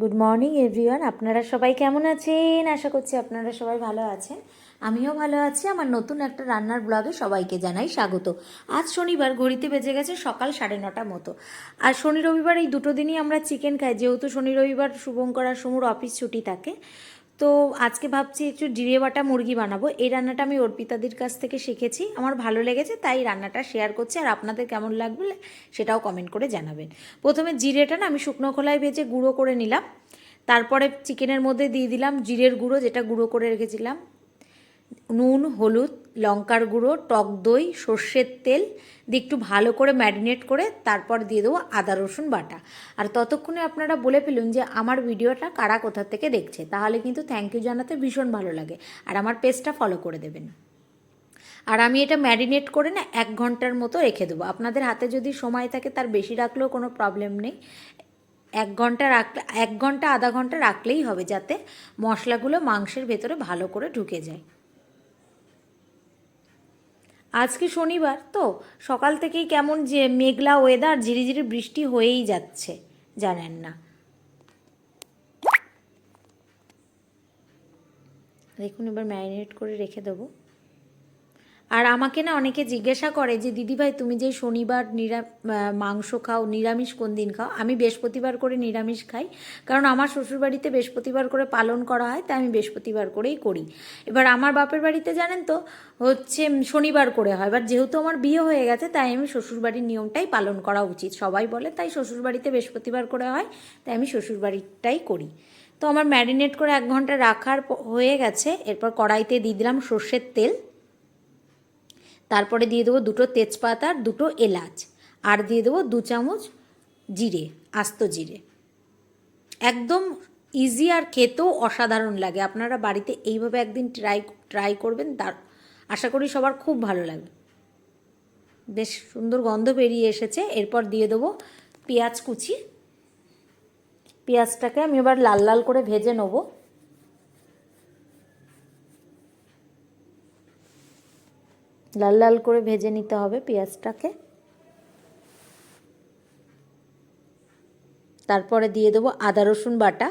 Good morning everyone আপনারা সবাই কেমন আছেন? আশা করছি আপনারা সবাই ভালো আছেন। আমিও ভালো আছি। আমার নতুন একটা রান্নার ব্লগে সবাইকে জানাই স্বাগত। আজ শনিবার, ঘড়িতে বেজে গেছে সকাল সাড়ে নটা মতো। আর শনি রবিবার এই দুটো দিনই আমরা চিকেন খাই। যেহেতু শনি রবিবার শুভঙ্কর আর সমুর অফিস ছুটি থাকে তো আজকে ভাবছি একটু জিরে বাটা মুরগি বানাবো। এই রান্নাটা আমি অর্পিতাদির কাছ থেকে শিখেছি। আমার ভালো লেগেছে, তাই রান্নাটা শেয়ার করছি। আর আপনাদের কেমন লাগবে সেটাও কমেন্ট করে জানাবেন। প্রথমে জিরেটা না আমি শুকনো খোলায় ভেজে গুঁড়ো করে নিলাম। তারপরে চিকেনের মধ্যে দিয়ে দিলাম জিরের গুঁড়ো, যেটা গুঁড়ো করে রেখেছিলাম। নুন, হলুদ, লঙ্কার গুঁড়ো, টক দই, সর্ষের তেল, দিয়ে একটু ভালো করে ম্যারিনেট করে তারপর দিয়ে দেবো আদা, রসুন বাটা। আর ততক্ষণে আপনারা বলে ফেলুন যে আমার ভিডিওটা কারা কোথা থেকে দেখছে। তাহলে কিন্তু থ্যাংক ইউ জানাতে ভীষণ ভালো লাগে। আর আমার পেজটা ফলো করে দেবেন। আর আমি এটা ম্যারিনেট করে না এক ঘণ্টার মতো রেখে দেবো। আপনাদের হাতে যদি সময় থাকে তার বেশি রাখলেও কোনো প্রবলেম নেই। এক ঘণ্টা রাখলে, এক ঘণ্টা, আধা ঘণ্টা রাখলেই হবে যাতে মশলাগুলো মাংসের ভেতরে ভালো করে ঢুকে যায়। আজকে শনিবার, তো সকাল থেকেই কেমন যে মেঘলা ওয়েদার ঝিরিঝিরি বৃষ্টি হয়েই যাচ্ছে, জানেন না। দেখুন এবার ম্যারিনেট করে রেখে দেবো। আর আমাকে না অনেকে জিজ্ঞাসা করে যে দিদিভাই তুমি যে শনিবার নিরা মাংস খাও, নিরামিষ কোন দিন খাও? আমি বৃহস্পতিবার করে নিরামিষ খাই। কারণ আমার শ্বশুরবাড়িতে বৃহস্পতিবার করে পালন করা হয়, তাই আমি বৃহস্পতিবার করেই করি। এবার আমার বাপের বাড়িতে জানেন তো, হচ্ছে শনিবার করে হয়। এবার যেহেতু আমার বিয়ে হয়ে গেছে, তাই আমি শ্বশুরবাড়ির নিয়মটাই পালন করা উচিত। সবাই বলে, তাই শ্বশুরবাড়িতে বৃহস্পতিবার করে হয়, তাই আমি শ্বশুরবাড়িটাই করি। তো আমার ম্যারিনেট করে এক ঘণ্টা রাখার হয়ে গেছে। এরপর কড়াইতে দিয়ে দিলাম সর্ষের তেল। তারপরে দিয়ে দেবো দুটো তেজপাতা আর দুটো এলাচ। আর দিয়ে দেবো দু চামচ জিরে, আস্ত জিরে। একদম ইজি আর খেতেও অসাধারণ লাগে। আপনারা বাড়িতে এইভাবে একদিন ট্রাই ট্রাই করবেন, তার আশা করি সবার খুব ভালো লাগবে। বেশ সুন্দর গন্ধ বেরিয়ে এসেছে। এরপর দিয়ে দেবো পেঁয়াজ কুচি। পেঁয়াজটাকে আমি এবার লাল লাল করে ভেজে নেব। লাল লাল করে ভেজে নিতে হবে পেঁয়াজটাকে। তারপরে দিয়ে দেবো আদা, রসুন বাটা।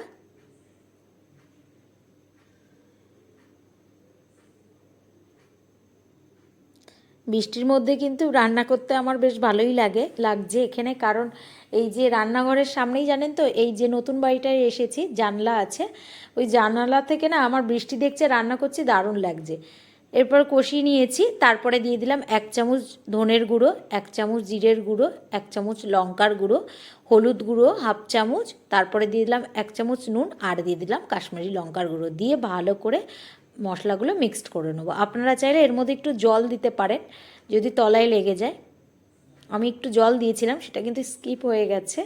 বৃষ্টির মধ্যে কিন্তু রান্না করতে আমার বেশ ভালোই লাগে, লাগছে এখানে। কারণ এই যে রান্নাঘরের সামনেই জানেন তো, এই যে নতুন বাড়িটায় এসেছি, জানলা আছে। ওই জানালা থেকে না আমার বৃষ্টি দেখছে, রান্না করছি, দারুণ লাগছে। এরপর কষিয়ে নিয়েছি, তারপরে দিয়ে দিলাম এক চামচ ধনের গুঁড়ো, এক চামচ জিরের গুঁড়ো, এক চামচ লঙ্কার গুঁড়ো, হলুদ গুঁড়ো, হাফ চামচ, তারপরে দিয়ে দিলাম এক চামচ নুন আর দিয়ে দিলাম কাশ্মীরি লঙ্কার গুঁড়ো। দিয়ে ভালো করে মশলাগুলো মিক্সড করে নেব। আপনারা চাইলে এর মধ্যে একটু জল দিতে পারেন, যদি তলায় লেগে যায়। আমি একটু জল দিয়েছিলাম, সেটা কিন্তু স্কিপ হয়ে গেছে।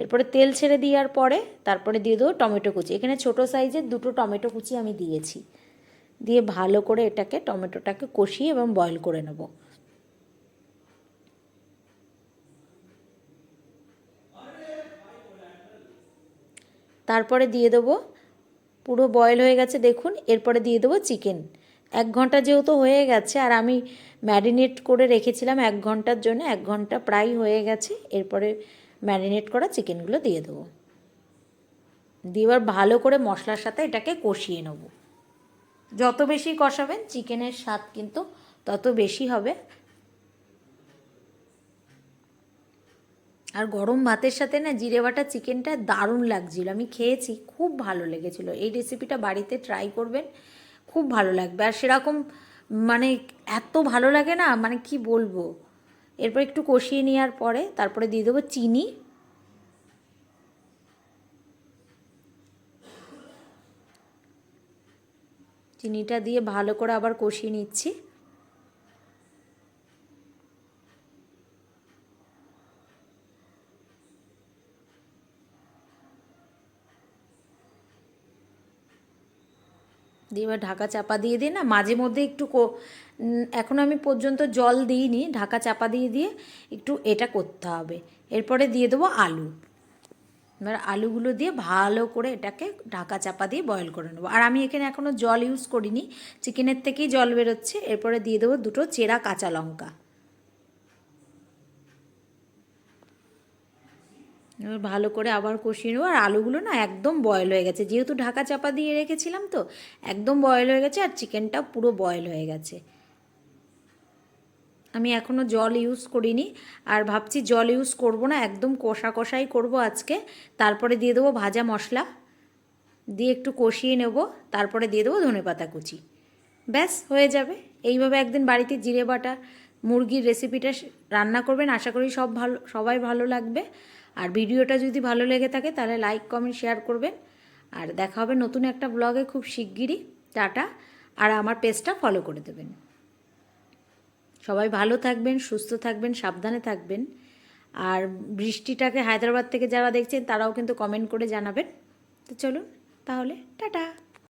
এরপরে তেল ছেড়ে দেওয়ার পরে তারপরে দিয়ে দেবো টমেটো কুচি। এখানে ছোটো সাইজের দুটো টমেটো কুচি আমি দিয়েছি। দিয়ে ভালো করে এটাকে টমেটোটাকে কষিয়ে এবং বয়ল করে নেব। তারপরে দিয়ে দেবো, পুরো বয়েল হয়ে গেছে দেখুন, এরপরে দিয়ে দেবো চিকেন এক ঘণ্টা যেহেতু হয়ে গেছে আর আমি ম্যারিনেট করে রেখেছিলাম এক ঘণ্টার জন্য, এক ঘণ্টা প্রায় হয়ে গেছে, এরপরে ম্যারিনেট করা চিকেনগুলো দিয়ে দেবো। দিয়ে এবার ভালো করে মশলার সাথে এটাকে কষিয়ে নেব। যত বেশি কষাবেন, চিকেনের স্বাদ কিন্তু তত বেশি হবে। আর গরম ভাতের সাথে না জিরে বাটা চিকেনটা দারুণ লাগছিল। আমি খেয়েছি, খুব ভালো লেগেছিলো। এই রেসিপিটা বাড়িতে ট্রাই করবেন, খুব ভালো লাগবে। আর সেরকম মানে এত ভালো লাগে না মানে কি বলব? এরপর একটু কষিয়ে নেওয়ার পরে, তারপরে দিয়ে দেবো চিনি। চিনিটা দিয়ে ভালো করে আবার কষিয়ে নিচ্ছি। দিয়ে এবার ঢাকা চাপা দিয়ে দিয়ে না, মাঝে মধ্যে একটু এখন আমি পর্যন্ত জল দিইনি, ঢাকা চাপা দিয়ে দিয়ে একটু এটা করতে হবে। এরপরে দিয়ে দেবো আলু। এবার আলুগুলো দিয়ে ভালো করে এটাকে ঢাকা চাপা দিয়ে বয়েল করে নেব। আর আমি এখানে এখনও জল ইউজ করিনি, চিকেনের থেকেই জল বেরোচ্ছে। এরপরে দিয়ে দেবো দুটো চেরা কাঁচা লঙ্কা। এবার ভালো করে আবার কষিয়ে নেব। আর আলুগুলো না একদম বয়েল হয়ে গেছে। যেহেতু ঢাকা চাপা দিয়ে রেখেছিলাম তো, একদম বয়েল হয়ে গেছে আর চিকেনটা পুরো বয়েল হয়ে গেছে। আমি এখনও জল ইউজ করিনি, আর ভাবছি জল ইউজ করব না, একদম কষা কষাই করব আজকে। তারপরে দিয়ে দেবো ভাজা মশলা, দিয়ে একটু কষিয়ে নেব, তারপরে দিয়ে দেবো ধনে পাতা কুচি। ব্যাস, হয়ে যাবে। এইভাবে একদিন বাড়িতে জিরে বাটা, মুরগির রেসিপিটা রান্না করবেন, আশা করি সব ভালো, সবাই ভালো লাগবে। আর ভিডিওটা যদি ভালো লেগে থাকে, তাহলে লাইক কমেন্ট শেয়ার করবেন। আর দেখা হবে নতুন একটা ব্লগে খুব শিগগিরই। টাটা। আর আমার পেজটা ফলো করে দেবেন। সবাই ভালো থাকবেন, সুস্থ থাকবেন, সাবধানে থাকবেন। আর বৃষ্টিটাকে হায়দ্রাবাদ থেকে যারা দেখছেন তারাও কিন্তু কমেন্ট করে জানাবেন। তো চলুন, তাহলে টাটা।